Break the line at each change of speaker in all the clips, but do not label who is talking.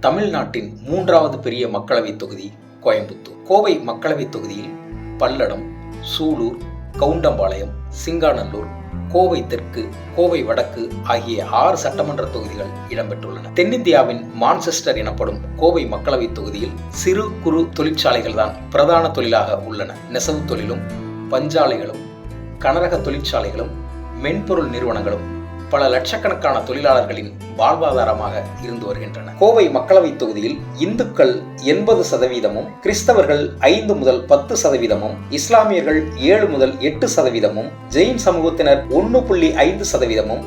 தமிழ்நாட்டின் மூன்றாவது பெரிய மக்களவைத் தொகுதி கோயம்புத்தூர். கோவை மக்களவைத் தொகுதியில் பல்லடம் சூலூர் கவுண்டம்பாளையம் சிங்காநல்லூர் கோவை தெற்கு கோவை வடக்கு ஆகிய ஆறு சட்டமன்ற தொகுதிகள் இடம்பெற்றுள்ளன. தென்னிந்தியாவின் மான்செஸ்டர் எனப்படும் கோவை மக்களவைத் தொகுதியில் சிறு குறு தொழிற்சாலைகள் தான் பிரதான தொழிலாக உள்ளன. நெசவு தொழிலும் பஞ்சாலைகளும் கனரக தொழிற்சாலைகளும் மென்பொருள் நிறுவனங்களும் பல லட்சக்கணக்கான தொழிலாளர்களின் வாழ்வாதாரமாக இருந்து வருகின்றன. கோவை மக்களவைத் தொகுதியில் இந்துக்கள் எண்பது சதவீதமும் கிறிஸ்தவர்கள் ஐந்து முதல் பத்து சதவீதமும் இஸ்லாமியர்கள் ஏழு முதல் எட்டு சதவீதமும் ஜெயின் சமூகத்தினர் ஒன்று புள்ளி ஐந்து சதவீதமும்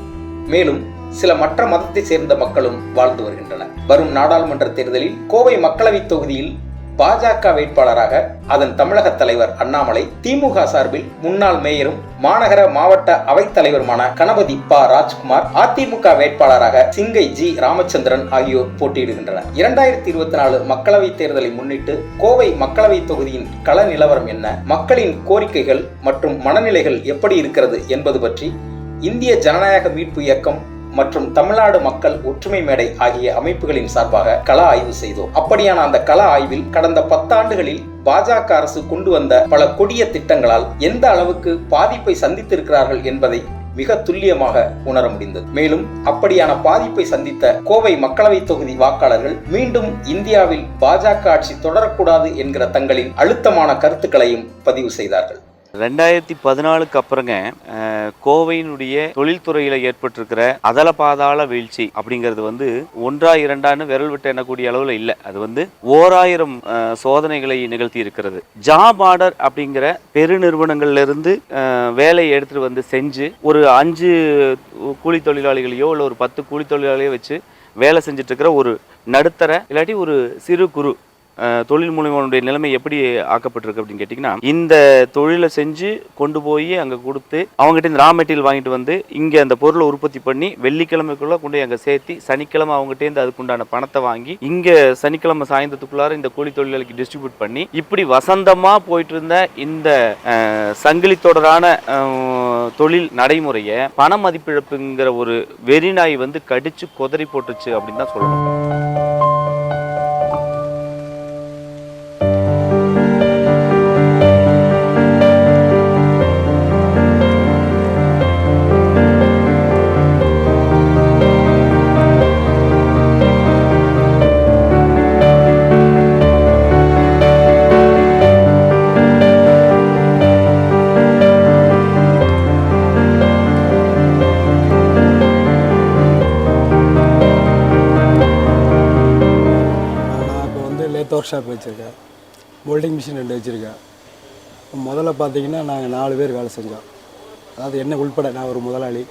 மேலும் சில மற்ற மதத்தை சேர்ந்த மக்களும் வாழ்ந்து வருகின்றனர். வரும் நாடாளுமன்ற தேர்தலில் கோவை மக்களவைத் தொகுதியில் பாஜக வேட்பாளராக அதன் தமிழக தலைவர் அண்ணாமலை திமுக சார்பில் முன்னாள் மேயரும் மாநகர மாவட்ட அவைத் தலைவருமான கணபதி ப. ராஜ்குமார் அதிமுக வேட்பாளராக சிங்கை ஜி. ராமச்சந்திரன் ஆகியோர் போட்டியிடுகின்றனர். இரண்டாயிரத்தி இருபத்தி நாலு மக்களவைத் தேர்தலை முன்னிட்டு கோவை மக்களவைத் தொகுதியின் கள நிலவரம் என்ன? மக்களின் கோரிக்கைகள் மற்றும் மனநிலைகள் எப்படி இருக்கிறது என்பது பற்றி இந்திய ஜனநாயக மீட்பு இயக்கம் மற்றும் தமிழ்நாடு மக்கள் ஒற்றுமை மேடை ஆகிய அமைப்புகளின் சார்பாக கள ஆய்வு செய்தோம். அப்படியான அந்த கள ஆய்வில் கடந்த பத்தாண்டுகளில் பாஜக அரசு கொண்டு வந்த பல கொடிய திட்டங்களால் எந்த அளவுக்கு பாதிப்பை சந்தித்திருக்கிறார்கள் என்பதை மிக துல்லியமாக உணர முடிந்தது. மேலும் அப்படியான பாதிப்பை சந்தித்த கோவை மக்களவை தொகுதி வாக்காளர்கள் மீண்டும் இந்தியாவில் பாஜக ஆட்சி தொடரக்கூடாது என்கிற தங்களின் அழுத்தமான கருத்துக்களையும் பதிவு செய்தார்கள்.
ரெண்டாயிரத்தி பதினாலுக்கு அப்புறங்க கோவையினுடைய தொழில்துறையில ஏற்பட்டிருக்கிற அதல பாதாள வீழ்ச்சி அப்படிங்கிறது வந்து ஒன்றா இரண்டான்னு விரல் விட்டு எண்ணக்கூடிய அளவில் இல்லை. அது வந்து ஓராயிரம் சோதனைகளை நிகழ்த்தி இருக்கிறது. ஜாப் ஆர்டர் அப்படிங்கிற பெருநிறுவனங்கள்ல இருந்து வேலையை எடுத்துட்டு வந்து செஞ்சு ஒரு அஞ்சு கூலி தொழிலாளிகளையோ இல்லை ஒரு பத்து கூலி தொழிலாளியோ வச்சு வேலை செஞ்சுட்டு இருக்கிற ஒரு நடுத்தர இல்லாட்டி ஒரு சிறு குறு தொழில் முனைவோனுடைய நிலைமை எப்படி ஆக்கப்பட்டிருக்கு அப்படின்னு கேட்டிங்கன்னா இந்த தொழிலை செஞ்சு கொண்டு போய் அங்கே கொடுத்து அவங்ககிட்ட இந்த ரா மெட்டீரியல் வாங்கிட்டு வந்து இங்கே அந்த பொருளை உற்பத்தி பண்ணி வெள்ளிக்கிழமைக்குள்ளே கொண்டு போய் அங்கே சேர்த்தி சனிக்கிழமை அவங்ககிட்டேருந்து அதுக்குண்டான பணத்தை வாங்கி இங்கே சனிக்கிழமை சாயந்தரத்துக்குள்ளார இந்த கூலி தொழிலாளிக்கு டிஸ்ட்ரிபியூட் பண்ணி இப்படி வசந்தமாக போயிட்டு இருந்த இந்த சங்கிலி தொடரான தொழில் நடைமுறையை பண மதிப்பிழப்புங்கிற ஒரு வெறிநாய் வந்து கடிச்சு கொதறி போட்டுச்சு அப்படின்னு தான் சொல்லணும்.
ஒர்க் ஷாப் வச்சுருக்கேன். மோல்டிங் மிஷின் ரெண்டு வச்சுருக்கேன். முதல்ல பார்த்தீங்கன்னா நாங்கள் நாலு பேர் வேலை செஞ்சோம். அதாவது என்ன உள்பட நான் ஒரு முதலாளி.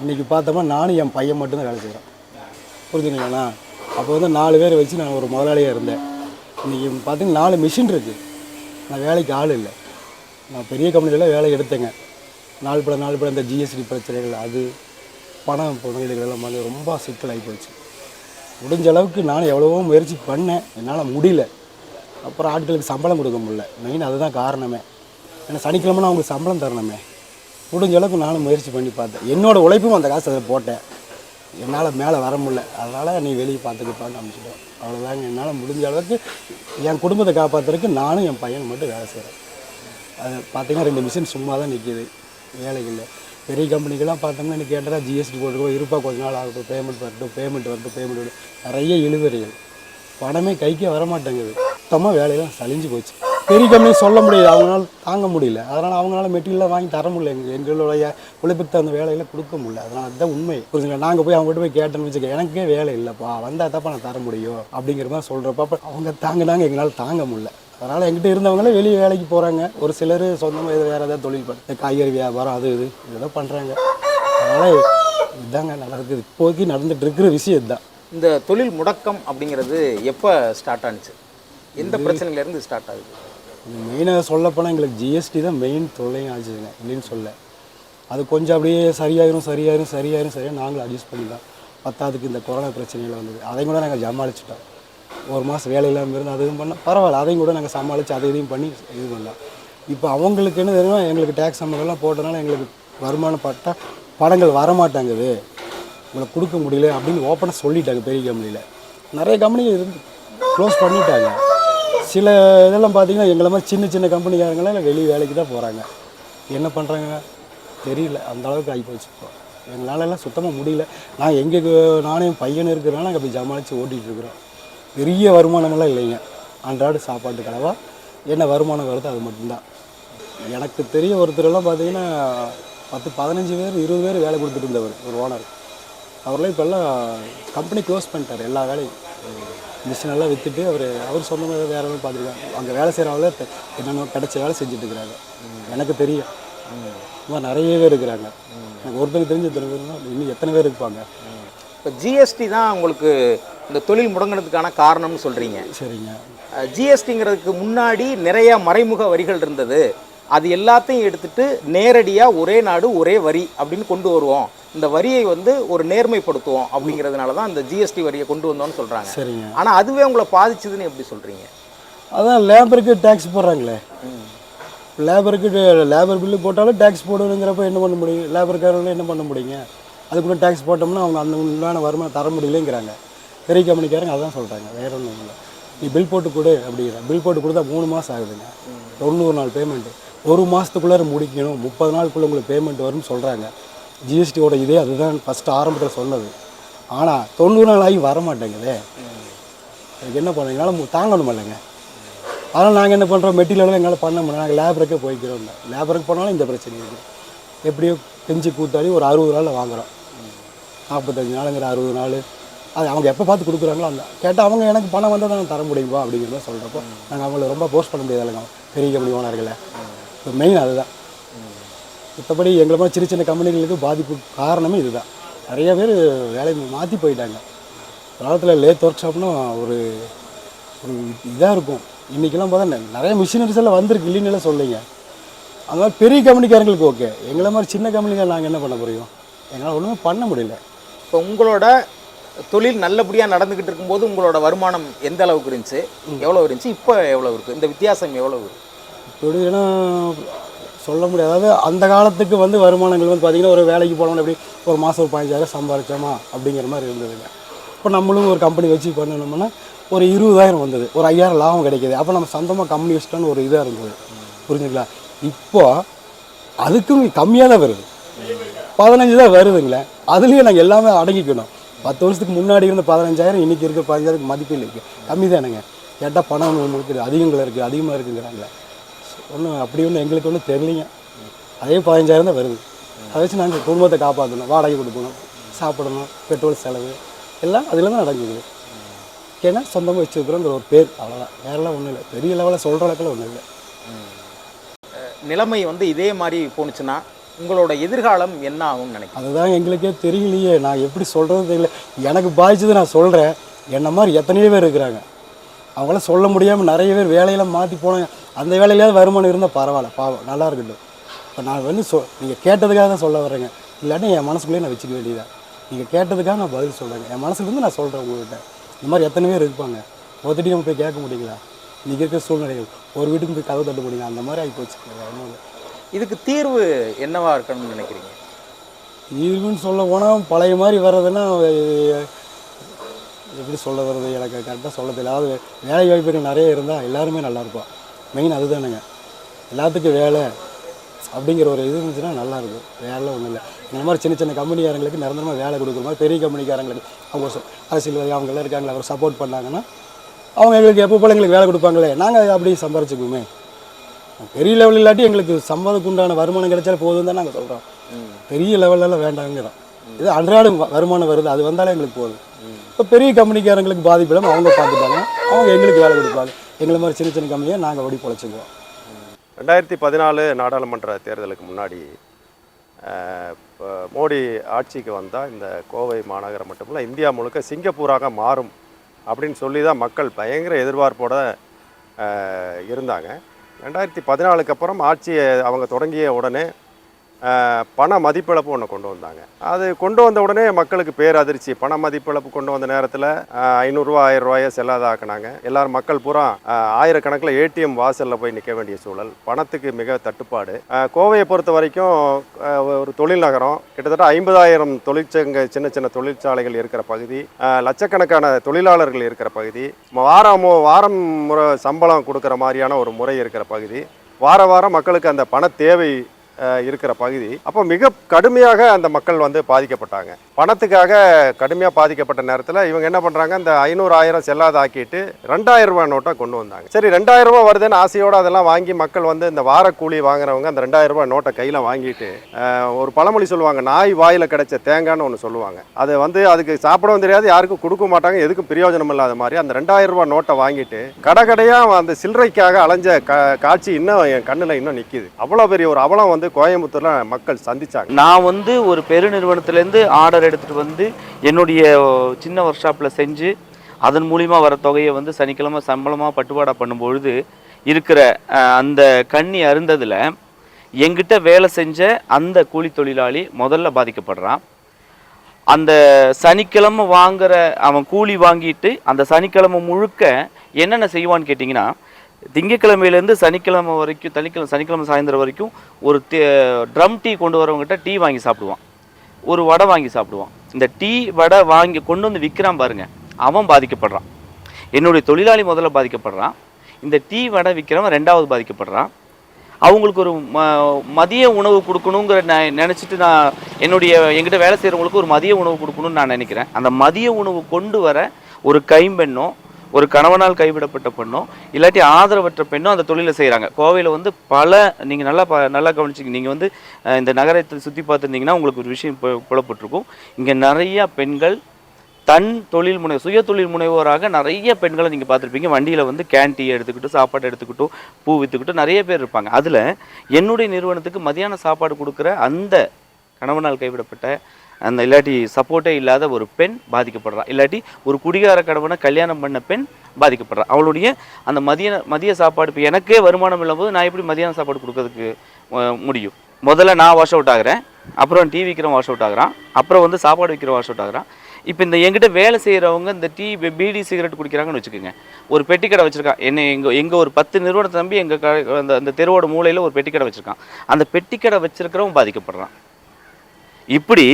இன்றைக்கி பார்த்தோம்னா நானும் என் பையன் மட்டும்தான் வேலை செய்கிறேன் புரிஞ்சுங்களா அப்போ வந்து நாலு பேர் வச்சு நான் ஒரு முதலாளியாக இருந்தேன். இன்றைக்கி பார்த்தீங்கன்னா நாலு மிஷின் இருக்குது நான் வேலைக்கு ஆள் இல்லை. நான் பெரிய கம்பெனியில் வேலை எடுத்தேங்க. நாலு படம் நாலு படம் இந்த ஜிஎஸ்டி பிரச்சனைகள் அது பணம் முதலீடுகள் எல்லாம் வந்து ரொம்ப சிக்கலாகி போச்சு. முடிஞ்ச அளவுக்கு நான் எவ்வளவோ முயற்சி பண்ணேன். என்னால் முடியல. அப்புறம் ஆட்களுக்கு சம்பளம் கொடுக்க முடியல. மெயின் அதுதான் காரணமே. ஏன்னா சனிக்கிழமை அவங்களுக்கு சம்பளம் தரணுமே. முடிஞ்ச அளவுக்கு நானும் முயற்சி பண்ணி பார்த்தேன். என்னோட உழைப்பும் அந்த காசு அதில் போட்டேன். என்னால் மேலே வர முடியல. அதனால் நீ வெளியே பார்த்துக்கப்பான்னு அனுப்பிச்சிட்டோம். அவ்வளோதாங்க என்னால் முடிஞ்ச அளவுக்கு என் குடும்பத்தை காப்பாற்றுறதுக்கு நானும் என் பையன் மட்டும் வேலை செய்கிறேன் அது பார்த்திங்கன்னா ரெண்டு மிஷின் சும்மா தான் நிற்கிது வேலைகளில் பெரிய கம்பெனிக்கெல்லாம் பார்த்தோம்னா இன்றைக்கி கேட்டால் ஜிஎஸ்டி போட்டுருக்கோம் இருப்பா கொஞ்ச நாள் ஆகட்டும் பேமெண்ட் வரட்டும் பேமெண்ட் வரட்டும் பேமெண்ட் வரட்டும். நிறைய இழுவறிகள் பணமே கைக்கே வர மாட்டேங்குது மொத்தமாக வேலையெல்லாம் சளிஞ்சு போச்சு. பெரிய கம்பெனி சொல்ல முடியாது அவங்களால தாங்க முடியல. அதனால் அவங்களால மெட்டீரியலாக வாங்கி தர முடியல. எங்கள் எங்களுடைய உழைப்புக்கு தகுந்த வேலைகளை கொடுக்க முடியல. அதனால் அதுதான் உண்மை. புரிஞ்சுங்க நாங்கள் போய் அவங்ககிட்ட போய் கேட்டோம்னு வச்சுக்க எனக்கே வேலை இல்லைப்பா வந்தால் தான் நான் தர முடியும் அப்படிங்கிற மாதிரி சொல்கிறப்ப அவங்க தாங்கினாங்க எங்களால் தாங்க முடியல. அதனால் எங்கிட்ட இருந்தவங்களே வெளியே வேலைக்கு போகிறாங்க ஒரு சிலர் சொந்தமாக எது வேறு ஏதாவது தொழில் பண்ண காய்கறி வியாபாரம் அது இது இதெல்லாம் பண்ணுறாங்க அதனால் இதுதாங்க நடக்குது இப்போதைக்கு நடந்துட்டு இருக்கிற விஷயம் இதுதான்.
இந்த தொழில் முடக்கம் அப்படிங்கிறது எப்போ ஸ்டார்ட் ஆனுச்சு? எந்த பிரச்சனையிலேருந்து ஸ்டார்ட் ஆகுது?
மெயினாக சொல்லப்போனால் எங்களுக்கு ஜிஎஸ்டி தான் மெயின் தொல்லையும் ஆச்சுங்க இல்லைன்னு சொல்ல. அது கொஞ்சம் அப்படியே சரியாயிரும் சரியாயிரும் சரியாயிரும் சரியாக நாங்களும் அட்ஜஸ்ட் பண்ணி தான் பத்தாவதுக்கு இந்த கொரோனா பிரச்சனைகள் வந்தது. அதையும் கூட நாங்கள் சமாளிச்சிட்டோம். ஒரு மாதம் வேலை இல்லாமல் இருந்து அதுவும் பண்ணால் பரவாயில்ல அதையும் கூட நாங்கள் சமாளித்து அதை இதையும் பண்ணி இது பண்ணலாம் இப்போ அவங்களுக்கு என்ன தெரியுமா எங்களுக்கு டேக்ஸ் சம்பளம்லாம் போட்டனால எங்களுக்கு வருமானம் பட்டா படங்கள் வரமாட்டாங்குது. உங்களை கொடுக்க முடியல அப்படின்னு ஓப்பனாக சொல்லிட்டாங்க பெரிய கம்பெனியில் நிறைய கம்பெனி இருந்து க்ளோஸ் பண்ணிட்டாங்க. சில இதெல்லாம் பார்த்தீங்கன்னா எங்களை மாதிரி சின்ன சின்ன கம்பெனிக்காரங்களாம் வெளியே வேலைக்கு தான் போகிறாங்க என்ன பண்ணுறாங்க தெரியல அந்த அளவுக்கு ஆகி போச்சு இப்போ. எங்களால எல்லாம் சுத்தமாக முடியல. நான் எங்களுக்கு நானே என் பையன் இருக்கிறனால நாங்கள் அப்படி ஜமாளித்து ஓட்டிகிட்டு இருக்கிறோம். பெரிய வருமானமெல்லாம் இல்லைங்க. அன்றாட சாப்பாட்டு கலவா என்ன வருமானம் வருதோ அது மட்டும்தான். எனக்கு தெரிய ஒருத்தரெல்லாம் பார்த்தீங்கன்னா பத்து பதினஞ்சு பேர் இருபது பேர் வேலை கொடுத்துட்டு இருந்தவர் ஒரு ஓனர் அவரெல்லாம் இப்போல்லாம் கம்பெனி க்ளோஸ் பண்ணிட்டார் எல்லா வேலையும். மிஷின் எல்லாம் விற்றுட்டு அவர் அவர் சொந்தமாக வேறு எதுவும் பார்த்துருக்காங்க அங்கே வேலை செய்கிறவங்களே என்னென்ன கிடைச்ச வேலை செஞ்சுட்டு இருக்கிறாங்க எனக்கு தெரியும். இந்த மாதிரி நிறைய பேர் இருக்கிறாங்க. எனக்கு ஒருத்தருக்கு தெரிஞ்ச எத்தனை பேர்னா இன்னும் எத்தனை பேர் இருப்பாங்க?
இப்போ ஜிஎஸ்டி தான் உங்களுக்கு இந்த தொழில் முடங்கினதுக்கான காரணம்னு சொல்கிறீங்க
சரிங்க.
ஜிஎஸ்டிங்கிறதுக்கு முன்னாடி நிறைய மறைமுக வரிகள் இருந்தது. அது எல்லாத்தையும் எடுத்துட்டு நேரடியாக ஒரே நாடு ஒரே வரி அப்படின்னு கொண்டு வருவோம். இந்த வரியை வந்து ஒரு நேர்மைப்படுத்துவோம் அப்படிங்கிறதுனால தான் இந்த ஜிஎஸ்டி வரியை கொண்டு வந்தோம்னு சொல்கிறாங்க
சரிங்க.
ஆனால் அதுவே உங்களை பாதிச்சதுன்னு எப்படி சொல்கிறீங்க
அதான் லேபருக்கு டேக்ஸ் போடுறாங்களே. லேபருக்கு லேபர் பில்லு போட்டாலும் டேக்ஸ் போடணுங்கிறப்ப என்ன பண்ண முடியும்? லேபர்காரங்களும் என்ன பண்ண முடியுங்க? அதுக்குள்ள டேக்ஸ் போட்டோம்னா அவங்க அந்த உண்டான வருமானம் தர முடியலங்கிறாங்க. பெரிய கம்பெனிக்காரங்க அதான் சொல்கிறாங்க வேற ஒன்றும் இல்லை. நீ பில் போட்டு கொடு அப்படிங்கிற. பில் போட்டு கொடுத்தா மூணு மாதம் ஆகுதுங்க. தொண்ணூறு நாள் பேமெண்ட்டு ஒரு மாதத்துக்குள்ளே முடிக்கணும். முப்பது நாளுக்குள்ளே உங்களுக்கு பேமெண்ட் வரும்னு சொல்கிறாங்க ஜிஎஸ்டியோட இதே அதுதான் ஃபஸ்ட்டு ஆரம்பத்தில் சொன்னது. ஆனால் தொண்ணூறு நாள் ஆகி வர மாட்டேங்குதே. அதுக்கு என்ன பண்ண தாங்கணும் இல்லைங்க? அதனால் நாங்கள் என்ன பண்ணுறோம் மெட்டீரியலும் எங்களால் பண்ண முடியல. நாங்கள் லேபருக்கே போய்க்கிறோம் லேபருக்கு போனாலும் இந்த பிரச்சனை இருக்குது எப்படியோ கெஞ்சி கூத்தாடி ஒரு அறுபது நாளில் வாங்குறோம். நாற்பத்தஞ்சு நாளுங்கிற அறுபது நாள். அது அவங்க எப்போ பார்த்து கொடுக்குறாங்களோ அந்த கேட்டால் அவங்க எனக்கு பணம் வந்தால் தான் தர முடியுமா அப்படிங்கிறத சொல்கிறப்போ நாங்கள் அவங்கள ரொம்ப போஸ்ட் பண்ண முடியாது இல்லைங்க. பெரிய கம்பெனி ஓனர்களை இப்போ மெயின் அதுதான். மற்றபடி எங்களை மாதிரி சின்ன சின்ன கம்பெனிகளுக்கு பாதிப்பு காரணமே இதுதான். நிறைய பேர் வேலையை மாற்றி போயிட்டாங்க. காலத்தில் லேத் ஒர்க் ஷாப்னா ஒரு ஒரு இதாக இருக்கும். இன்றைக்கெல்லாம் பார்த்தா நிறைய மிஷினரிஸ் எல்லாம் வந்திருக்கு இல்லைன்னு எல்லாம் சொல்லிங்க அந்த மாதிரி பெரிய கம்பெனிக்காரங்களுக்கு ஓகே எங்களை மாதிரி சின்ன கம்பெனிக்கார நாங்கள் என்ன பண்ண முடியும்? எங்களால் ஒன்றுமே பண்ண முடியல.
இப்போ உங்களோட தொழில் நல்லபடியாக நடந்துக்கிட்டு இருக்கும்போது உங்களோட வருமானம் எந்த அளவுக்கு இருந்துச்சு? எவ்வளோ இருந்துச்சு? இப்போ எவ்வளோ இருக்குது இந்த வித்தியாசம் எவ்வளோ இருக்கு?
தொழில்னா சொல்ல முடியாது. அதாவது அந்த காலத்துக்கு வந்து வருமானங்கள் வந்து பார்த்திங்கன்னா ஒரு வேலைக்கு போனோம்னா எப்படி ஒரு மாதம் ஒரு பதினஞ்சாயிரம் சம்பாதிச்சோமா அப்படிங்கிற மாதிரி இருந்ததுங்க. இப்போ நம்மளும் ஒரு கம்பெனி வச்சு பண்ணணும்னா ஒரு இருபதாயிரம் வந்தது. ஒரு ஐயாயிரம் லாபம் கிடைக்கிது. அப்போ நம்ம சொந்தமாக கம்பெனி வச்சிட்டோன்னு ஒரு இதாக இருந்தது. புரிஞ்சுங்களா? இப்போ அதுக்கும் கம்மியாக தான் வருது. பதினஞ்சு தான் வருதுங்களே. அதுலேயும் நாங்கள் எல்லாமே அடங்கிக்கணும். பத்து வருஷத்துக்கு முன்னாடி இருந்த பதினஞ்சாயிரம் இன்றைக்கி இருக்கிற பதினஞ்சாயிரம் மதிப்பு இருக்குது கம்மி தானுங்க. கேட்டால் பணம் ஒன்று இருக்குது. அதிகங்கள் இருக்குது அதிகமாக இருக்குங்கிறாங்களே. ஒன்றும் அப்படி ஒன்றும் எங்களுக்கு ஒன்றும் தெரியலைங்க. அதே பதினஞ்சாயிரம் தான் வருது. அதை வச்சு நாங்கள் குடும்பத்தை காப்பாற்றணும் வாடகை கொடுக்கணும் சாப்பிடணும் பெட்ரோல் செலவு எல்லாம் அதில் தான் நடக்குது. ஏன்னா சொந்தமாக வச்சுருக்குறோங்கிற ஒரு பேர் அவ்வளோதான் வேறெல்லாம் ஒன்றும் இல்லை. பெரிய லெவலில் சொல்கிற அளவுக்குலாம் ஒன்றும் இல்லை.
நிலைமை வந்து இதே மாதிரி போணுச்சுன்னா உங்களோட எதிர்காலம் என்ன ஆகும்னு நினைக்கிறேன்
அதுதான் எங்களுக்கே தெரியலையே. நான் எப்படி சொல்கிறது தெரியல. எனக்கு பாதிச்சது நான் சொல்கிறேன் என்ன மாதிரி எத்தனையோ பேர் இருக்கிறாங்க. அவங்களாம் சொல்ல முடியாமல் நிறைய பேர் வேலையெல்லாம் மாற்றி போனாங்க. அந்த வேலையிலேயாவது வருமானம் இருந்தால் பரவாயில்ல. பாவம் நல்லா இருக்கட்டும். இப்போ நான் வந்து சொ நீங்கள் கேட்டதுக்காக தான் சொல்ல வர்றேங்க. இல்லாட்டி என் மனசுக்குள்ளேயே நான் வச்சுக்க வேண்டியதான் நீங்கள் கேட்டதுக்காக நான் பதில் சொல்கிறேங்க என் மனசுலேருந்து நான் சொல்கிறேன் உங்கள்கிட்ட இந்த மாதிரி எத்தனை பேர் இருப்பாங்க? ஒருத்தட்டி நம்ம போய் கேட்க முடியுங்களா? இன்றைக்கி இருக்கிற சூழ்நிலைகள். ஒரு வீட்டுக்கு போய் கதவு தட்டு முடியுங்க அந்த மாதிரி ஆகி போச்சு.
இதுக்கு தீர்வு என்னவா இருக்கணும்னு நினைக்கிறீங்க?
தீர்வுன்னு சொல்ல போனால் பழைய மாதிரி வர்றதுன்னா எப்படி சொல்ல வர்றது? எனக்கு கரெக்டாக சொல்ல தெரியல. அதாவது வேலை வாய்ப்புகள் நிறைய இருந்தால் எல்லாருமே நல்லா இருப்போம் மெயின் அதுதானுங்க. எல்லாத்துக்கும் வேலை அப்படிங்கிற ஒரு இது இருந்துச்சுன்னா நல்லாயிருக்கும் வேலை ஒன்றும் இல்லை. இந்த மாதிரி சின்ன சின்ன கம்பெனிக்காரங்களுக்கு நிரந்தரமாக வேலை கொடுக்குற மாதிரி பெரிய கம்பெனிக்காரங்களுக்கு அவங்க சொ- அரசியல்வாதி அவங்கெல்லாம் இருக்காங்களே அவர் சப்போர்ட் பண்ணாங்கன்னா அவங்க எங்களுக்கு எப்போ போல எங்களுக்கு வேலை கொடுப்பாங்களே? நாங்கள் அப்படியே சம்பாரிச்சுக்குவோமே. பெரிய லெவல் இல்லாட்டி எங்களுக்கு சம்பளத்துக்கு உண்டான வருமானம் கிடைச்சாலே போதும் தான் நாங்கள் சொல்கிறோம் பெரிய லெவலெல்லாம் வேண்டாங்கிறோம் இது அன்றாடம் வருமானம் வருது அது வந்தாலே எங்களுக்கு போதும். இப்போ பெரிய கம்பெனிக்காரங்களுக்கு பாதிப்பில்லாமல் அவங்க பார்த்துப்பாங்க அவங்க எங்களுக்கு வேலை கொடுப்பாங்க. எங்களை மாதிரி சின்ன சின்ன கம்பெனியை நாங்கள் ஓடி பொழைச்சிக்குவோம்.
ரெண்டாயிரத்தி பதினாலு நாடாளுமன்ற தேர்தலுக்கு முன்னாடி இப்போ மோடி ஆட்சிக்கு வந்தால் இந்த கோவை மாநகரம் மட்டுமில்ல இந்தியா முழுக்க சிங்கப்பூராக மாறும் அப்படின்னு சொல்லி தான் மக்கள் பயங்கர எதிர்பார்ப்போட இருந்தாங்க. ரெண்டாயிரத்தி பதினாலுக்கு அப்புறம் ஆட்சியை அவங்க தொடங்கிய உடனே பண மதிப்பிழப்பு ஒன்று கொண்டு வந்தாங்க. அது கொண்டு வந்த உடனே மக்களுக்கு பேரதிர்ச்சி. பண மதிப்பிழப்பு கொண்டு வந்த நேரத்தில் ஐநூறுரூவா ஆயிரம் ரூபாயை செல்லாதாக்குனாங்க எல்லாரும் மக்கள் பூரா ஆயிரக்கணக்கில் ஏடிஎம் வாசலில் போய் நிற்க வேண்டிய சூழல். பணத்துக்கு மிக தட்டுப்பாடு. கோவையை பொறுத்த வரைக்கும் ஒரு தொழில் நகரம். கிட்டத்தட்ட ஐம்பதாயிரம் தொழிற்சங்க சின்ன சின்ன தொழிற்சாலைகள் இருக்கிற பகுதி. லட்சக்கணக்கான தொழிலாளர்கள் இருக்கிற பகுதி. வாரம் வாரம் முறை சம்பளம் கொடுக்குற மாதிரியான ஒரு முறை இருக்கிற பகுதி. வார வாரம் மக்களுக்கு அந்த பண தேவை இருக்கிற பகுதி. அப்போ மிக கடுமையாக அந்த மக்கள் வந்து பாதிக்கப்பட்டாங்க. பணத்துக்காக கடுமையாக பாதிக்கப்பட்ட நேரத்தில் இவங்க என்ன பண்ணுறாங்க இந்த ஐநூறு ஆயிரம் செல்லாத ஆக்கிட்டு ரெண்டாயிரம் ரூபாய் நோட்டை கொண்டு வந்தாங்க. சரி ரெண்டாயிரம் ரூபாய் வருதுன்னு ஆசையோடு அதெல்லாம் வாங்கி மக்கள் வந்து இந்த வார கூலி வாங்குறவங்க அந்த ரெண்டாயிரம் ரூபாய் நோட்டை கையில் வாங்கிட்டு ஒரு பழமொழி சொல்லுவாங்க நாய் வாயில் கிடைச்ச தேங்கான்னு ஒன்று சொல்லுவாங்க. அது வந்து அதுக்கு சாப்பிடவும் தெரியாது யாருக்கும் கொடுக்க மாட்டாங்க எதுக்கும் பிரயோஜனம் இல்லாத மாதிரி அந்த ரெண்டாயிரம் ரூபாய் நோட்டை வாங்கிட்டு கடைக்கடையாக அந்த சில்லறைக்காக அலைஞ்ச க காட்சி இன்னும் என் கண்ணில் இன்னும் நிற்கிது அவ்வளோ பெரிய ஒரு அவலம் வந்து கோயம்புத்தூரில் மக்கள் சந்திச்சாங்க.
நான் வந்து ஒரு பெருநிறுவனத்திலேருந்து ஆர்டர் எடுத்துகிட்டு வந்து என்னுடைய சின்ன ஒர்க் ஷாப்பில் செஞ்சு அதன் மூலிமா வர தொகையை வந்து சனிக்கிழமை சம்பளமாக பட்டுவாடா பண்ணும்பொழுது இருக்கிற அந்த கண்ணி அருந்ததில் எங்கிட்ட வேலை செஞ்ச அந்த கூலி தொழிலாளி முதல்ல பாதிக்கப்படுறான். அந்த சனிக்கிழமை வாங்குற அவன் கூலி வாங்கிட்டு அந்த சனிக்கிழமை முழுக்க என்னென்ன செய்வான்னு கேட்டிங்கன்னா திங்கக்கிழமையிலேருந்து சனிக்கிழமை வரைக்கும் சனிக்கிழமை சனிக்கிழமை சாயந்தரம் வரைக்கும் ஒரு ட்ரம் டீ கொண்டு வரவங்ககிட்ட டீ வாங்கி சாப்பிடுவான். ஒரு வடை வாங்கி சாப்பிடுவான். இந்த டீ வடை வாங்கி கொண்டு வந்து விற்கிறான் பாருங்க. அவன் பாதிக்கப்படுறான். என்னுடைய தொழிலாளி முதல்ல பாதிக்கப்படுறான். இந்த டீ வடை விற்கிறவன் ரெண்டாவது பாதிக்கப்படுறான். அவங்களுக்கு ஒரு ம மதிய உணவு கொடுக்கணுங்கிற நான் நினச்சிட்டு நான் என்னுடைய எங்கிட்ட வேலை செய்கிறவங்களுக்கு ஒரு மதிய உணவு கொடுக்கணும்னு நான் நினைக்கிறேன். அந்த மதிய உணவு கொண்டு வர ஒரு கைம்பெண்ணோ ஒரு கணவனால் கைவிடப்பட்ட பெண்ணோ இல்லாட்டி ஆதரவற்ற பெண்ணோ அந்த தொழிலை செய்கிறாங்க கோவையில் வந்து பல நீங்கள் நல்லா ப நல்லா கவனிச்சிங்க. நீங்கள் வந்து இந்த நகரத்தை சுற்றி பார்த்துருந்தீங்கன்னா உங்களுக்கு ஒரு விஷயம் புலப்பட்டிருக்கும். இங்கே நிறையா பெண்கள் தன் தொழில் முனை சுய தொழில் முனைவோராக நிறைய பெண்களை நீங்கள் பார்த்துருப்பீங்க. வண்டியில் வந்து கேன்டீ எடுத்துக்கிட்டு சாப்பாடு எடுத்துக்கிட்டும் பூ விற்றுக்கிட்டும் நிறைய பேர் இருப்பாங்க. அதில் என்னுடைய நிறுவனத்துக்கு மதியான சாப்பாடு கொடுக்குற அந்த கணவனால் கைவிடப்பட்ட அந்த இல்லாட்டி சப்போர்ட்டே இல்லாத ஒரு பெண் பாதிக்கப்படுறா. இல்லாட்டி ஒரு குடிகார கடவுனை கல்யாணம் பண்ண பெண் பாதிக்கப்படுறா. அவளுடைய அந்த மதிய மதிய சாப்பாடு இப்போ எனக்கே வருமானம் இல்லாமல் நான் எப்படி மதியான சாப்பாடு கொடுக்கறதுக்கு முடியும்? முதல்ல நான் வாஷ் அவுட் ஆகுறேன். அப்புறம் டீ விற்கிறவன் வாஷ் அவுட் ஆகிறான். அப்புறம் வந்து சாப்பாடு விற்கிற வாஷ் அவுட் ஆகுறான். இப்போ இந்த எங்கிட்ட வேலை செய்கிறவங்க இந்த டீ பீடி சிகரெட் குடிக்கிறாங்கன்னு வச்சுக்கோங்க. ஒரு பெட்டி கடை வச்சுருக்கான். என்ன எங்கள் எங்கள் ஒரு பத்து நிறுவனத்தை நம்பி எங்கள் கடை அந்த அந்த தெருவோட மூலையில் ஒரு பெட்டி கடை வச்சுருக்கான். அந்த பெட்டி கடை வச்சிருக்கிறவன் பாதிக்கப்படுறான். இப்படி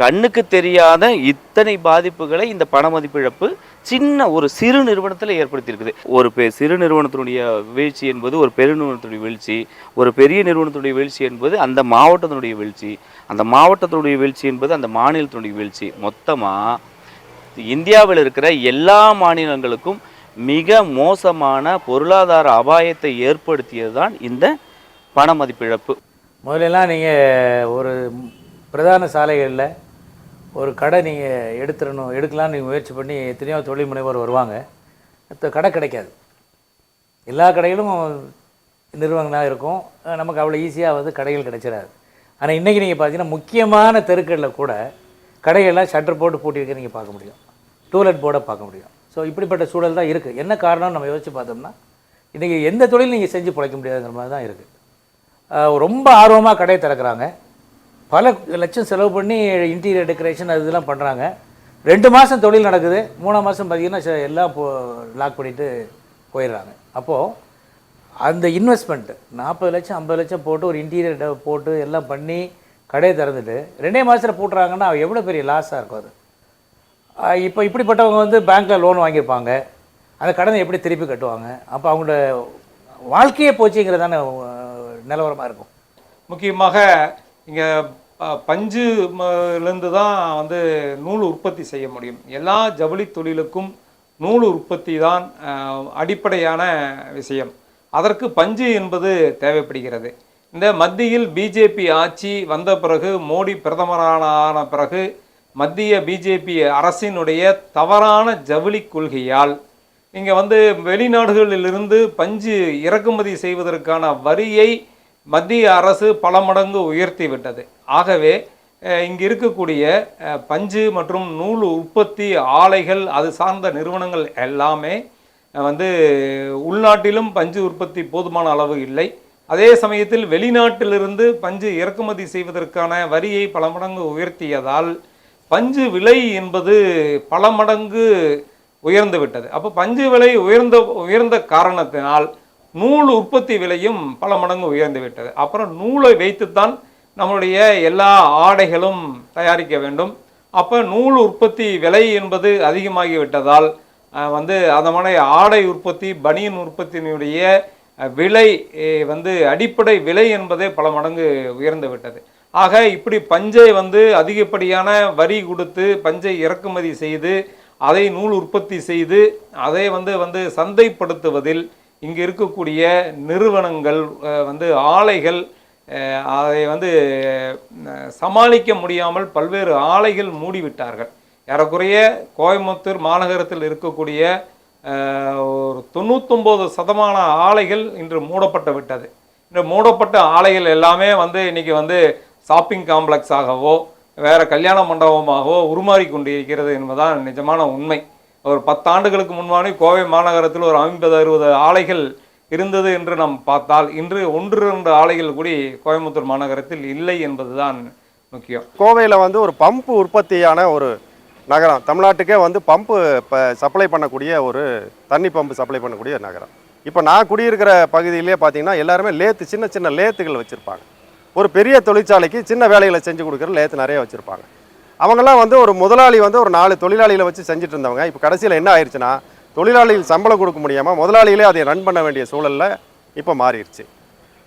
கண்ணுக்கு தெரியாத இத்தனை பாதிப்புகளை இந்த பண மதிப்பிழப்பு சின்ன ஒரு சிறு நிறுவனத்தில் ஏற்படுத்தியிருக்குது. ஒரு பெ சிறு நிறுவனத்தினுடைய வீழ்ச்சி என்பது ஒரு பெருநிறுவனத்துடைய வீழ்ச்சி ஒரு பெரிய நிறுவனத்துடைய வீழ்ச்சி என்பது அந்த மாவட்டத்தினுடைய வீழ்ச்சி அந்த மாவட்டத்தினுடைய வீழ்ச்சி என்பது அந்த மாநிலத்தினுடைய வீழ்ச்சி. மொத்தமாக இந்தியாவில் இருக்கிற எல்லா மாநிலங்களுக்கும் மிக மோசமான பொருளாதார அபாயத்தை ஏற்படுத்தியது தான் இந்த பண மதிப்பிழப்பு
முதலெல்லாம் நீங்கள் ஒரு பிரதான சாலைகளில் ஒரு கடை நீங்கள் எடுத்துடணும் எடுக்கலாம்னு நீங்கள் முயற்சி பண்ணி எத்தனையோ தொழில் முனைவோர் வருவாங்க. மற்ற கடை கிடைக்காது. எல்லா கடைகளும் நிறுவனங்களாக இருக்கும். நமக்கு அவ்வளோ ஈஸியாக வந்து கடைகள் கிடைச்சிடாது. ஆனால் இன்றைக்கி நீங்கள் பார்த்தீங்கன்னா முக்கியமான தெருக்களில் கூட கடைகள்லாம் ஷட்டர் போட்டு பூட்டியிருக்க நீங்கள் பார்க்க முடியும். டூலெட் போர்டை பார்க்க முடியும். ஸோ இப்படிப்பட்ட சூழல் தான் இருக்குது என்ன காரணம் நம்ம யோசிச்சு பார்த்தோம்னா இன்றைக்கி எந்த தொழில் நீங்கள் செஞ்சு பிழைக்க முடியாதுங்கிற மாதிரி தான் இருக்குது ரொம்ப ஆர்வமாக கடையை திறக்கிறாங்க. பல லட்சம் செலவு பண்ணி இன்டீரியர் டெக்கரேஷன் அது இதெல்லாம் பண்ணுறாங்க ரெண்டு மாதம் தொழில் நடக்குது. மூணாம் மாதம் பார்த்திங்கன்னா எல்லாம் போ லாக் பண்ணிட்டு போயிடுறாங்க. அப்போது அந்த இன்வெஸ்ட்மெண்ட்டு நாற்பது லட்சம் ஐம்பது லட்சம் போட்டு ஒரு இன்டீரியர் போட்டு எல்லாம் பண்ணி கடையை திறந்துட்டு ரெண்டே மாதத்தில் போட்டுறாங்கன்னா எவ்வளோ பெரிய லாஸாக இருக்கும் அது. இப்போ இப்படிப்பட்டவங்க வந்து பேங்க்கில் லோன் வாங்கியிருப்பாங்க. அந்த கடனை எப்படி திருப்பி கட்டுவாங்க? அப்போ அவங்களோட வாழ்க்கையே போச்சுங்கிறதான நிலவரமாக இருக்கும்.
முக்கியமாக இங்கே பஞ்சு இருந்து தான் வந்து நூல் உற்பத்தி செய்ய முடியும். எல்லா ஜவுளி தொழிலுக்கும் நூல் உற்பத்தி தான் அடிப்படையான விஷயம். அதற்கு பஞ்சு என்பது தேவைப்படுகிறது. இந்த மத்தியில் பிஜேபி ஆட்சி வந்த பிறகு மோடி பிரதமரான ஆன பிறகு மத்திய பிஜேபி அரசினுடைய தவறான ஜவுளி கொள்கையால் நீங்கள் வந்து வெளிநாடுகளிலிருந்து பஞ்சு இறக்குமதி செய்வதற்கான வரியை மத்திய அரசு பல மடங்கு உயர்த்தி விட்டது. ஆகவே இங்கு இருக்கக்கூடிய பஞ்சு மற்றும் நூல் உற்பத்தி ஆலைகள் அது சார்ந்த நிறுவனங்கள் எல்லாமே வந்து உள்நாட்டிலும் பஞ்சு உற்பத்தி போதுமான அளவு இல்லை. அதே சமயத்தில் வெளிநாட்டிலிருந்து பஞ்சு இறக்குமதி செய்வதற்கான வரியை பல மடங்கு உயர்த்தியதால் பஞ்சு விலை என்பது பல மடங்கு உயர்ந்து விட்டது. அப்போ பஞ்சு விலை உயர்ந்த உயர்ந்த காரணத்தினால் நூல் உற்பத்தி விலையும் பல மடங்கு உயர்ந்து விட்டது. அப்புறம் நூலை வைத்துத்தான் நம்மளுடைய எல்லா ஆடைகளும் தயாரிக்க வேண்டும். அப்போ நூல் உற்பத்தி விலை என்பது அதிகமாகி விட்டதால் வந்து அதமான ஆடை உற்பத்தி பனியன் உற்பத்தியினுடைய விலை வந்து அடிப்படை விலை என்பதே பல மடங்கு உயர்ந்து விட்டது. ஆக இப்படி பஞ்சை வந்து அதிகப்படியான வரி கொடுத்து பஞ்சை இறக்குமதி செய்து அதை நூல் உற்பத்தி செய்து அதை வந்து வந்து சந்தைப்படுத்துவதில் இங்கே இருக்கக்கூடிய நிறுவனங்கள் வந்து ஆலைகள் அதை வந்து சமாளிக்க முடியாமல் பல்வேறு ஆலைகள் மூடிவிட்டார்கள். ஏறக்குறைய கோயம்புத்தூர் மாநகரத்தில் இருக்கக்கூடிய ஒரு தொண்ணூத்தொம்பது சதமான ஆலைகள் இன்று மூடப்பட்டு விட்டது. இந்த மூடப்பட்ட ஆலைகள் எல்லாமே வந்து இன்றைக்கி வந்து ஷாப்பிங் காம்ப்ளெக்ஸாகவோ வேறு கல்யாண மண்டபமாகவோ உருமாறி கொண்டிருக்கிறது என்பதுதான் நிஜமான உண்மை. ஒரு பத்தாண்டுகளுக்கு முன்பானே கோவை மாநகரத்தில் ஒரு ஐம்பது அறுபது ஆலைகள் இருந்தது என்று நாம் பார்த்தால் இன்று ஒன்று இரண்டு ஆலைகள் கூடி கோயம்புத்தூர் மாநகரத்தில் இல்லை என்பதுதான் முக்கியம்.
கோவையில் வந்து ஒரு பம்பு உற்பத்தியான ஒரு நகரம். தமிழ்நாட்டுக்கே வந்து பம்பு இப்போ சப்ளை பண்ணக்கூடிய ஒரு தண்ணி பம்பு சப்ளை பண்ணக்கூடிய நகரம். இப்போ நான் குடியிருக்கிற பகுதியிலே பார்த்தீங்கன்னா எல்லாருமே லேத்து சின்ன சின்ன லேத்துகள் வச்சுருப்பாங்க. ஒரு பெரிய தொழிற்சாலைக்கு சின்ன வேலைகளை செஞ்சு கொடுக்குற லேத்து நிறைய வச்சுருப்பாங்க. அவங்கெல்லாம் வந்து ஒரு முதலாளி வந்து ஒரு நாலு தொழிலாளிகளை வச்சு செஞ்சுட்டு இருந்தவங்க. இப்போ கடைசியில் என்ன ஆயிடுச்சுன்னா தொழிலாளிகள் சம்பளம் கொடுக்க முடியாமல் முதலாளிகளே அதை ரன் பண்ண வேண்டிய சூழலில் இப்போ மாறிடுச்சு.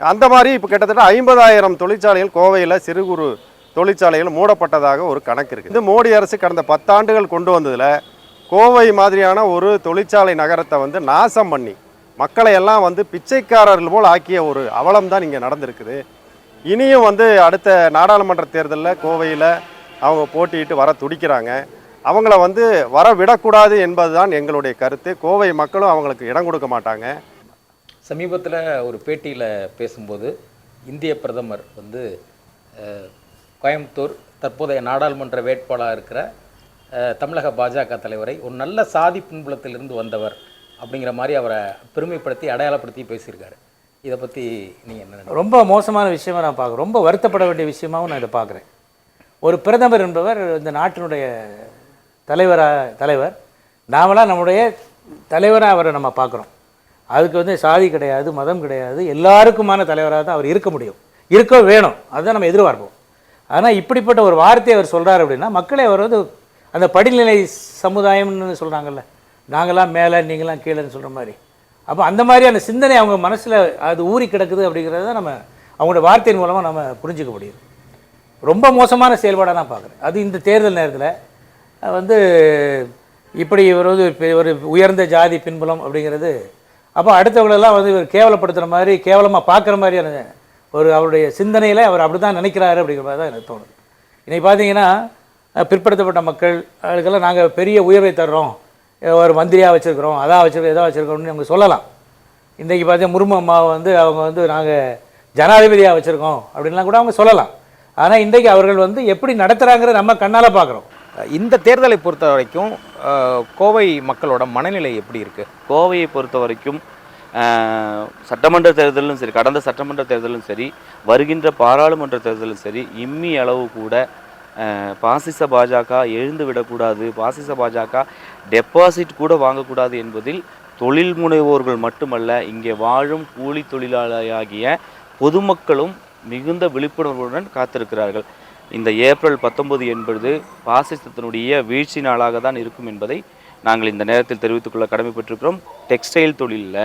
அந்த மாதிரி இப்போ கிட்டத்தட்ட ஐம்பதாயிரம் தொழிற்சாலைகள் கோவையில் சிறு குறு தொழிற்சாலைகள் மூடப்பட்டதாக ஒரு கணக்கு இருக்குது இந்த மோடி அரசு கடந்த பத்தாண்டுகள் கொண்டு வந்ததில் கோவை மாதிரியான ஒரு தொழிற்சாலை நகரத்தை வந்து நாசம் பண்ணி மக்களை எல்லாம் வந்து பிச்சைக்காரர்கள் போல் ஆக்கிய ஒரு அவலம் தான் இங்கே நடந்திருக்குது. இனியும் வந்து அடுத்த நாடாளுமன்ற தேர்தலில் கோவையில் அவங்க போட்டியிட்டு வர துடிக்கிறாங்க. அவங்கள வந்து வர விடக்கூடாது என்பதுதான் எங்களுடைய கருத்து. கோவை மக்களும் அவங்களுக்கு இடம் கொடுக்க மாட்டாங்க.
சமீபத்தில் ஒரு பேட்டியில் பேசும்போது இந்திய பிரதமர் வந்து கோயம்புத்தூர் தற்போதைய நாடாளுமன்ற வேட்பாளராக இருக்கிற தமிழக பாஜக தலைவரை ஒரு நல்ல சாதி பின்புலத்திலிருந்து வந்தவர் அப்படிங்கிற மாதிரி அவரை பெருமைப்படுத்தி அடையாளப்படுத்தி பேசியிருக்காரு. இதை பற்றி நீங்கள் என்ன?
ரொம்ப மோசமான விஷயமா நான் பார்க்குறேன். ரொம்ப வருத்தப்பட வேண்டிய விஷயமாவும் நான் இதை பார்க்குறேன். ஒரு பிரதமர் என்பவர் இந்த நாட்டினுடைய தலைவராக தலைவர். நாமெல்லாம் நம்முடைய தலைவராக அவரை நம்ம பார்க்குறோம். அதுக்கு வந்து சாதி கிடையாது மதம் கிடையாது எல்லாருக்குமான தலைவராக தான் அவர் இருக்க முடியும். இருக்க வேணும் அதுதான் நம்ம எதிர்பார்ப்போம். ஆனால் இப்படிப்பட்ட ஒரு வார்த்தையை அவர் சொல்கிறார் அப்படின்னா மக்களை அவர் வந்து அந்த படிநிலை சமுதாயம்னு சொல்கிறாங்கல்ல நாங்களாம் மேலே நீங்களாம் கீழேன்னு சொல்கிற மாதிரி. அப்போ அந்த மாதிரியான சிந்தனை அவங்க மனசில் அது ஊறி கிடக்குது அப்படிங்கிறத நம்ம அவங்களோட வார்த்தையின் மூலமாக நம்ம புரிஞ்சிக்க முடியுது ரொம்ப மோசமான செயல்பாடாக நான் பார்க்குறேன். அது இந்த தேர்தல் நேரத்தில் வந்து இப்படி இவர் வந்து ஒரு உயர்ந்த ஜாதி பின்புலம் அப்படிங்கிறது அப்போ அடுத்தவங்களெல்லாம் வந்து இவர் கேவலப்படுத்துகிற மாதிரி கேவலமாக பார்க்குற மாதிரியான ஒரு அவருடைய சிந்தனையில் அவர் அப்படி தான் நினைக்கிறாரு அப்படிங்கிற மாதிரி தான் எனக்கு தோணுது. இன்னைக்கு பார்த்தீங்கன்னா பிற்படுத்தப்பட்ட மக்கள் அதுக்கெல்லாம் நாங்கள் பெரிய உயர்வை தர்றோம். ஒரு மந்திரியாக வச்சுருக்கிறோம் அதான் வச்சுருக்கோம் எதாவது வச்சுருக்கோம்னு அவங்க சொல்லலாம். இன்றைக்கி பார்த்தீங்கன்னா முருமம்மாவை அம்மாவை வந்து அவங்க வந்து நாங்கள் ஜனாதிபதியாக வச்சுருக்கோம் அப்படின்லாம் கூட அவங்க சொல்லலாம். ஆனால் இன்றைக்கு அவர்கள் வந்து எப்படி நடத்துகிறாங்கிறத நம்ம கண்ணால் பார்க்குறோம்
இந்த தேர்தலை பொறுத்த வரைக்கும் கோவை மக்களோட மனநிலை எப்படி இருக்குது
கோவையை பொறுத்த வரைக்கும் சட்டமன்ற தேர்தலும் சரி கடந்த சட்டமன்ற தேர்தலும் சரி வருகின்ற பாராளுமன்ற தேர்தலும் சரி இம்மி அளவு கூட பாசிச பாஜக எழுந்து விடக்கூடாது பாசிச பாஜக டெபாசிட் கூட வாங்கக்கூடாது என்பதில் தொழில் முனைவோர்கள் மட்டுமல்ல இங்கே வாழும் கூலி தொழிலாளியாகிய பொதுமக்களும் மிகுந்த விழிப்புணர்வுடன் காத்திருக்கிறார்கள். இந்த ஏப்ரல் பத்தொன்பது என்பது பாசிசத்தினுடைய வீழ்ச்சி நாளாக தான் இருக்கும் என்பதை நாங்கள் இந்த நேரத்தில் தெரிவித்துக் கொள்ள கடமைப்பட்டிருக்கிறோம். டெக்ஸ்டைல் தொழிலில்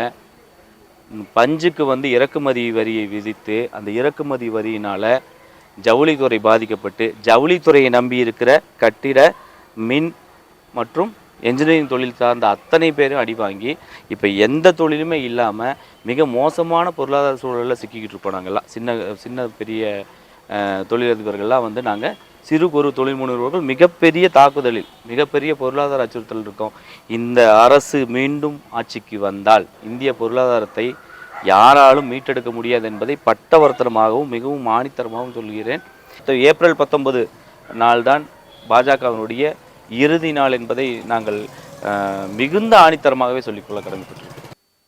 பஞ்சுக்கு வந்து இறக்குமதி வரியை விதித்து அந்த இறக்குமதி வரியினால் ஜவுளித்துறை பாதிக்கப்பட்டு ஜவுளித்துறையை நம்பி இருக்கிற கட்டிட மின் மற்றும் என்ஜினியரிங் தொழில் சார்ந்த அத்தனை பேரும் அடி வாங்கி இப்போ எந்த தொழிலுமே இல்லாமல் மிக மோசமான பொருளாதார சூழலில் சிக்கிக்கிட்டு இருப்போம் நாங்கள்லாம் சின்ன சின்ன பெரிய தொழிலதிபர்கள்லாம் வந்து நாங்கள் சிறு குறு தொழில் முனைவோர்கள் மிகப்பெரிய தாக்குதலில் மிகப்பெரிய பொருளாதார அச்சுறுத்தல் இருக்கோம். இந்த அரசு மீண்டும் ஆட்சிக்கு வந்தால் இந்திய பொருளாதாரத்தை யாராலும் மீட்டெடுக்க முடியாது என்பதை பட்டவர்த்தனமாகவும் மிகவும் ஆணித்தரமாகவும் சொல்கிறேன். ஏப்ரல் பத்தொன்பது நாள்தான் பாஜகவினுடைய இறுதி நாள் என்பதை நாங்கள் மிகுந்த ஆணித்தரமாகவே சொல்லிக்கொள்ள கடமைப்பட்டிருக்கிறோம்.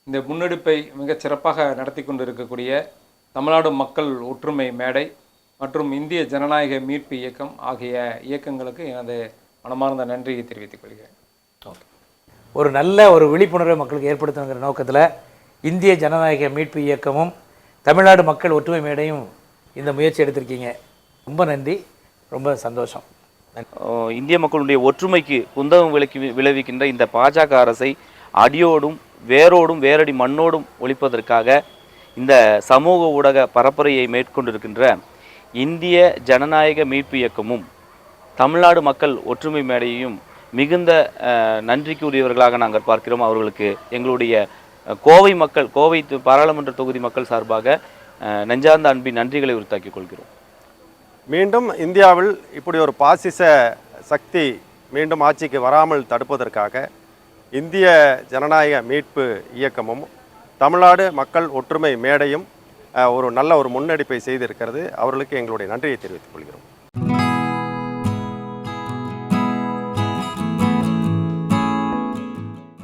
இந்த முன்னெடுப்பை மிகச் சிறப்பாக நடத்தி கொண்டிருக்கக்கூடிய தமிழ்நாடு மக்கள் ஒற்றுமை மேடை மற்றும் இந்திய ஜனநாயக மீட்பு இயக்கம் ஆகிய இயக்கங்களுக்கு எனது மனமார்ந்த நன்றியை தெரிவித்துக் கொள்கிறேன்.
ஒரு நல்ல ஒரு விழிப்புணர்வை மக்களுக்கு ஏற்படுத்தணுங்கிற நோக்கத்தில் இந்திய ஜனநாயக மீட்பு இயக்கமும் தமிழ்நாடு மக்கள் ஒற்றுமை மேடையும் இந்த முயற்சி எடுத்திருக்கீங்க. ரொம்ப நன்றி. ரொம்ப சந்தோஷம்.
இந்திய மக்களுடைய ஒற்றுமைக்கு குந்தகம் விளக்கி விளைவிக்கின்ற இந்த பாஜக அரசை அடியோடும் வேரோடும் வேரடி மண்ணோடும் ஒழிப்பதற்காக இந்த சமூக ஊடக பரப்புரையை மேற்கொண்டிருக்கின்ற இந்திய ஜனநாயக மீட்பு இயக்கமும் தமிழ்நாடு மக்கள் ஒற்றுமை மேடையையும் மிகுந்த நன்றிக்குரியவர்களாக நாங்கள் பார்க்கிறோம். அவர்களுக்கு எங்களுடைய கோவை மக்கள் கோவை பாராளுமன்ற தொகுதி மக்கள் சார்பாக நெஞ்சார்ந்த அன்பின் நன்றிகளை உறுத்தாக்கிக் கொள்கிறோம்.
மீண்டும் இந்தியாவில் இப்படி ஒரு பாசிச சக்தி மீண்டும் ஆட்சிக்கு வராமல் தடுப்பதற்காக இந்திய ஜனநாயக மீட்பு இயக்கமும் தமிழ்நாடு மக்கள் ஒற்றுமை மேடையும் ஒரு நல்ல ஒரு முன்னெடுப்பை செய்திருக்கிறது. அவர்களுக்கு எங்களுடைய நன்றியை தெரிவித்துக் கொள்கிறோம்.